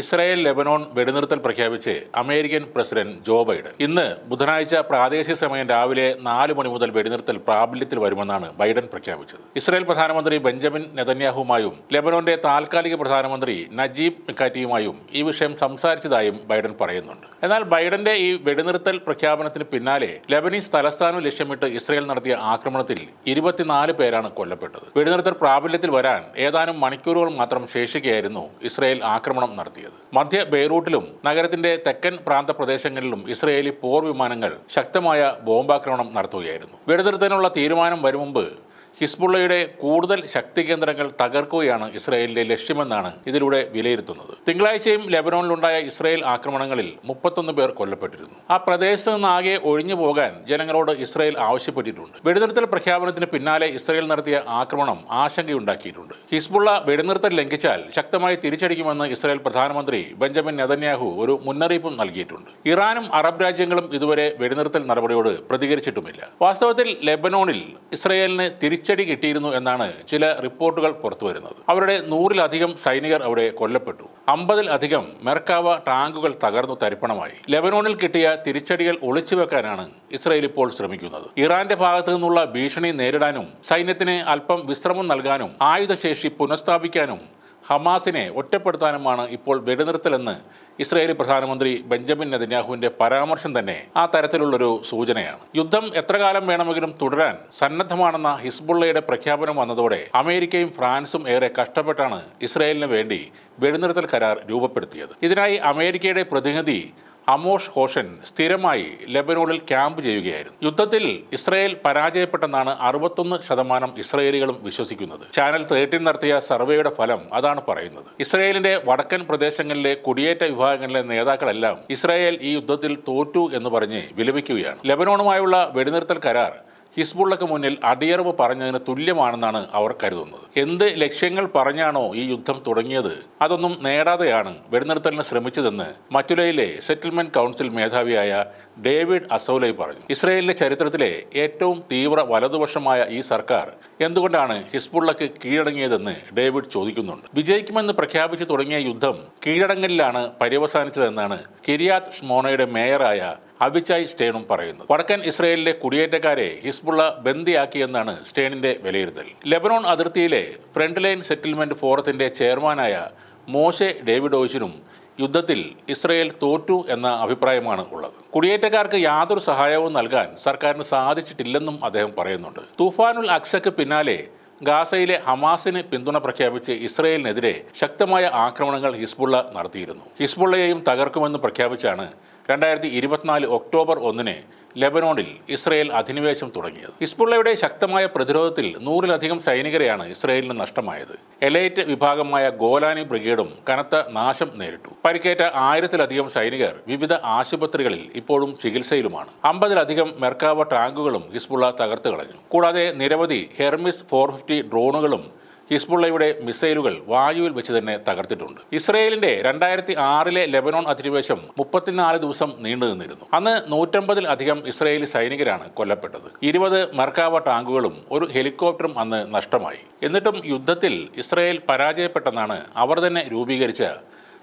Israel Lebanon വെടിനിർത്തൽ പ്രഖ്യാപിച്ച് American president Joe Biden. ഇന്ന് ബുധനാഴ്ച പ്രാദേശിക സമയം രാവിലെ നാല് മണി മുതൽ വെടിനിർത്തൽ പ്രാബല്യത്തിൽ വരുമെന്നാണ് ബൈഡൻ പ്രഖ്യാപിച്ചത്. ഇസ്രായേൽ പ്രധാനമന്ത്രി ബെഞ്ചമിൻ നെതന്യാഹുമായും ലെബനോന്റെ താൽക്കാലിക പ്രധാനമന്ത്രി നജീബ് മിക്കാറ്റിയുമായും ഈ വിഷയം സംസാരിച്ചതായും ബൈഡൻ പറയുന്നുണ്ട്. എന്നാൽ ബൈഡന്റെ ഈ വെടിനിർത്തൽ പ്രഖ്യാപനത്തിന് പിന്നാലെ ലെബനീസ് തലസ്ഥാനം ലക്ഷ്യമിട്ട് ഇസ്രായേൽ നടത്തിയ ആക്രമണത്തിൽ ഇരുപത്തിനാല് പേരാണ് കൊല്ലപ്പെട്ടത്. വെടിനിർത്തൽ പ്രാബല്യത്തിൽ വരാൻ ഏതാനും മണിക്കൂറുകൾ മാത്രം ശേഷിക്കുകയായിരുന്നു ഇസ്രായേൽ ആക്രമണം നടത്തിയത്. മധ്യ ബെയ്റൂട്ടിലും നഗരത്തിന്റെ തെക്കൻ പ്രാന്ത പ്രദേശങ്ങളിലും ഇസ്രയേലി പോർ വിമാനങ്ങൾ ശക്തമായ ബോംബാക്രമണം നടത്തുകയായിരുന്നു. വെടിനിർത്തലിനുള്ള തീരുമാനം വരും മുമ്പ് ഹിസ്ബുള്ളയുടെ കൂടുതൽ ശക്തി കേന്ദ്രങ്ങൾ തകർക്കുകയാണ് ഇസ്രായേലിന്റെ ലക്ഷ്യമെന്നാണ് ഇതിലൂടെ വിലയിരുത്തുന്നത്. തിങ്കളാഴ്ചയും ലെബനോണിലുണ്ടായ ഇസ്രായേൽ ആക്രമണങ്ങളിൽ മുപ്പത്തൊന്ന് പേർ കൊല്ലപ്പെട്ടിരുന്നു. ആ പ്രദേശത്ത് നിന്നാകെ ഒഴിഞ്ഞു പോകാൻ ജനങ്ങളോട് ഇസ്രായേൽ ആവശ്യപ്പെട്ടിട്ടുണ്ട്. വെടിനിർത്തൽ പ്രഖ്യാപനത്തിന് പിന്നാലെ ഇസ്രായേൽ നടത്തിയ ആക്രമണം ആശങ്കയുണ്ടാക്കിയിട്ടുണ്ട്. ഹിസ്ബുള്ള വെടിനിർത്തൽ ലംഘിച്ചാൽ ശക്തമായി തിരിച്ചടിക്കുമെന്ന് ഇസ്രായേൽ പ്രധാനമന്ത്രി ബെഞ്ചമിൻ നെതന്യാഹു ഒരു മുന്നറിയിപ്പും നൽകിയിട്ടുണ്ട്. ഇറാനും അറബ് രാജ്യങ്ങളും ഇതുവരെ വെടിനിർത്തൽ നടപടിയോട് പ്രതികരിച്ചിട്ടുമില്ല. വാസ്തവത്തിൽ ലെബനോണിൽ ഇസ്രായേലിന് തിരിച്ചടി കിട്ടിയിരുന്നു എന്നാണ് ചില റിപ്പോർട്ടുകൾ പുറത്തുവരുന്നത്. അവരുടെ നൂറിലധികം സൈനികർ അവിടെ കൊല്ലപ്പെട്ടു. അമ്പതിലധികം മെർക്കാവ ടാങ്കുകൾ തകർന്നു തരിപ്പണമായി. ലെബനോണിൽ കിട്ടിയ തിരിച്ചടികൾ ഒളിച്ചുവെക്കാനാണ് ഇസ്രായേൽ ഇപ്പോൾ ശ്രമിക്കുന്നത്. ഇറാന്റെ ഭാഗത്തു നിന്നുള്ള ഭീഷണി നേരിടാനും സൈന്യത്തിന് അല്പം വിശ്രമം നൽകാനും ആയുധശേഷി പുനഃസ്ഥാപിക്കാനും ഹമാസിനെ ഒറ്റപ്പെടുത്താനുമാണ് ഇപ്പോൾ വെടിനിർത്തലെന്ന് ഇസ്രായേലി പ്രധാനമന്ത്രി ബെഞ്ചമിൻ നെതന്യാഹുവിന്റെ പരാമർശം തന്നെ ആ തരത്തിലുള്ളൊരു സൂചനയാണ്. യുദ്ധം എത്ര കാലം വേണമെങ്കിലും തുടരാൻ സന്നദ്ധമാണെന്ന ഹിസ്ബുള്ളയുടെ പ്രഖ്യാപനം വന്നതോടെ അമേരിക്കയും ഫ്രാൻസും ഏറെ കഷ്ടപ്പെട്ടാണ് ഇസ്രായേലിന് വേണ്ടി വെടിനിർത്തൽ കരാർ രൂപപ്പെടുത്തിയത്. ഇതിനായി അമേരിക്കയുടെ പ്രതിനിധി അമോഷ് ഹോഷൻ സ്ഥിരമായി ലെബനോണിൽ ക്യാമ്പ് ചെയ്യുകയായിരുന്നു. യുദ്ധത്തിൽ ഇസ്രായേൽ പരാജയപ്പെട്ടെന്നാണ് അറുപത്തൊന്ന് ശതമാനം ഇസ്രയേലികളും വിശ്വസിക്കുന്നത്. ചാനൽ തേർട്ടീൻ നടത്തിയ സർവേയുടെ ഫലം അതാണ് പറയുന്നത്. ഇസ്രയേലിന്റെ വടക്കൻ പ്രദേശങ്ങളിലെ കുടിയേറ്റ വിഭാഗങ്ങളിലെ നേതാക്കളെല്ലാം ഇസ്രായേൽ ഈ യുദ്ധത്തിൽ തോറ്റു എന്ന് പറഞ്ഞ് വിലപിക്കുകയാണ്. ലെബനോണുമായുള്ള വെടിനിർത്തൽ കരാർ ഹിസ്ബുള്ളക്ക് മുന്നിൽ അടിയറവ് പറഞ്ഞതിന് തുല്യമാണെന്നാണ് അവർ കരുതുന്നത്. എന്ത് ലക്ഷ്യങ്ങൾ പറഞ്ഞാണോ ഈ യുദ്ധം തുടങ്ങിയത്? അതൊന്നും നേടാതെയാണ് വെടിനിർത്തലിന് ശ്രമിച്ചതെന്ന് മറ്റുലയിലെ സെറ്റിൽമെന്റ് കൗൺസിൽ മേധാവിയായ ഡേവിഡ് അസൌലൈ പറഞ്ഞു. ഇസ്രയേലിന്റെ ചരിത്രത്തിലെ ഏറ്റവും തീവ്ര വലതുപക്ഷമായ ഈ സർക്കാർ എന്തുകൊണ്ടാണ് ഹിസ്ബുള്ളക്ക് കീഴടങ്ങിയതെന്ന് ഡേവിഡ് ചോദിക്കുന്നുണ്ട്. വിജയിക്കുമെന്ന് പ്രഖ്യാപിച്ചു തുടങ്ങിയ യുദ്ധം കീഴടങ്ങലിലാണ് പര്യവസാനിച്ചതെന്നാണ് കിരിയാത് ഷ്മോണയുടെ മേയറായ അബിച്ചായ് സ്റ്റേണും പറയുന്നു. വടക്കൻ ഇസ്രയേലിലെ കുടിയേറ്റക്കാരെ ഹിസ്ബുള്ള ബന്ദിയാക്കിയെന്നാണ് സ്റ്റേണിന്റെ വിലയിരുത്തൽ. ലെബനോൺ അതിർത്തിയിലെ ഫ്രണ്ട് ലൈൻ സെറ്റിൽമെന്റ് ഫോറത്തിന്റെ ചെയർമാനായ മോശെ ഡേവിഡോയിച്ചിനും യുദ്ധത്തിൽ ഇസ്രയേൽ തോറ്റു എന്ന അഭിപ്രായമാണ് ഉള്ളത്. കുടിയേറ്റക്കാർക്ക് യാതൊരു സഹായവും നൽകാൻ സർക്കാരിന് സാധിച്ചിട്ടില്ലെന്നും അദ്ദേഹം പറയുന്നുണ്ട്. തൂഫാനുൽ അക്സക്ക് പിന്നാലെ ഗാസയിലെ ഹമാസിന് പിന്തുണ പ്രഖ്യാപിച്ച് ഇസ്രയേലിനെതിരെ ശക്തമായ ആക്രമണങ്ങൾ ഹിസ്ബുള്ള നടത്തിയിരുന്നു. ഹിസ്ബുള്ളയെയും തകർക്കുമെന്ന് പ്രഖ്യാപിച്ചാണ് രണ്ടായിരത്തി ഇരുപത്തിനാല് ഒക്ടോബർ ഒന്നിന് ലെബനോണിൽ ഇസ്രയേൽ അധിനിവേശം തുടങ്ങിയത്. ഹിസ്ബുള്ളയുടെ ശക്തമായ പ്രതിരോധത്തിൽ നൂറിലധികം സൈനികരെയാണ് ഇസ്രയേലിന് നഷ്ടമായത്. എലൈറ്റ് വിഭാഗമായ ഗോലാനി ബ്രിഗേഡും കനത്ത നാശം നേരിട്ടു. പരിക്കേറ്റ ആയിരത്തിലധികം സൈനികർ വിവിധ ആശുപത്രികളിൽ ഇപ്പോഴും ചികിത്സയിലുമാണ്. അമ്പതിലധികം മെർക്കാവ ടാങ്കുകളും ഹിസ്ബുള്ള തകർത്തു കളഞ്ഞു കൂടാതെ നിരവധി ഹെർമിസ് ഫോർ ഡ്രോണുകളും ഹിസ്ബുള്ളയുടെ മിസൈലുകൾ വായുവിൽ വെച്ച് തന്നെ തകർത്തിട്ടുണ്ട്. ഇസ്രയേലിന്റെ രണ്ടായിരത്തി ആറിലെ ലെബനോൺ അധിനിവേശം മുപ്പത്തിനാല് ദിവസം നീണ്ടു നിന്നിരുന്നു. അന്ന് നൂറ്റമ്പതിൽ അധികം ഇസ്രയേലി സൈനികരാണ് കൊല്ലപ്പെട്ടത്. ഇരുപത് മർക്കാവ ടാങ്കുകളും ഒരു ഹെലികോപ്റ്ററും അന്ന് നഷ്ടമായി. എന്നിട്ടും യുദ്ധത്തിൽ ഇസ്രയേൽ പരാജയപ്പെട്ടെന്നാണ് അവർ തന്നെ രൂപീകരിച്ച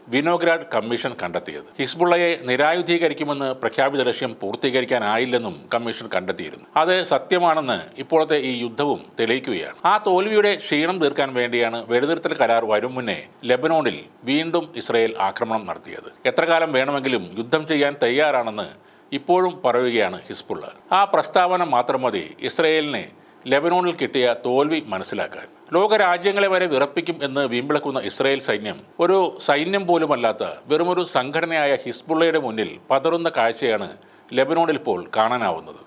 വിനോഗ്രാഡ് കമ്മീഷൻ കണ്ടെത്തിയത്. ഹിസ്ബുള്ളയെ നിരായുധീകരിക്കുമെന്ന് പ്രഖ്യാപിത ലക്ഷ്യം പൂർത്തീകരിക്കാനായില്ലെന്നും കമ്മീഷൻ കണ്ടെത്തിയിരുന്നു. അത് സത്യമാണെന്ന് ഇപ്പോഴത്തെ ഈ യുദ്ധവും തെളിയിക്കുകയാണ്. ആ തോൽവിയുടെ ക്ഷീണം തീർക്കാൻ വേണ്ടിയാണ് വെടിനിർത്തൽ കരാർ വരും മുന്നേ ലെബനോണിൽ വീണ്ടും ഇസ്രയേൽ ആക്രമണം നടത്തിയത്. എത്ര കാലം വേണമെങ്കിലും യുദ്ധം ചെയ്യാൻ തയ്യാറാണെന്ന് ഇപ്പോഴും പറയുകയാണ് ഹിസ്ബുള്ള. ആ പ്രസ്താവന മാത്രം മതി ഇസ്രയേലിനെ ലെബനോണിൽ കിട്ടിയ തോൽവി മനസ്സിലാക്കാൻ. ലോകരാജ്യങ്ങളെ വരെ വിറപ്പിക്കും എന്ന് വീമ്പിളക്കുന്ന ഇസ്രായേൽ സൈന്യം ഒരു സൈന്യം പോലുമല്ലാത്ത വെറുമൊരു സംഘടനയായ ഹിസ്ബുള്ളയുടെ മുന്നിൽ പതറുന്ന കാഴ്ചയാണ് ലെബനോണിൽ ഇപ്പോൾ കാണാനാവുന്നത്.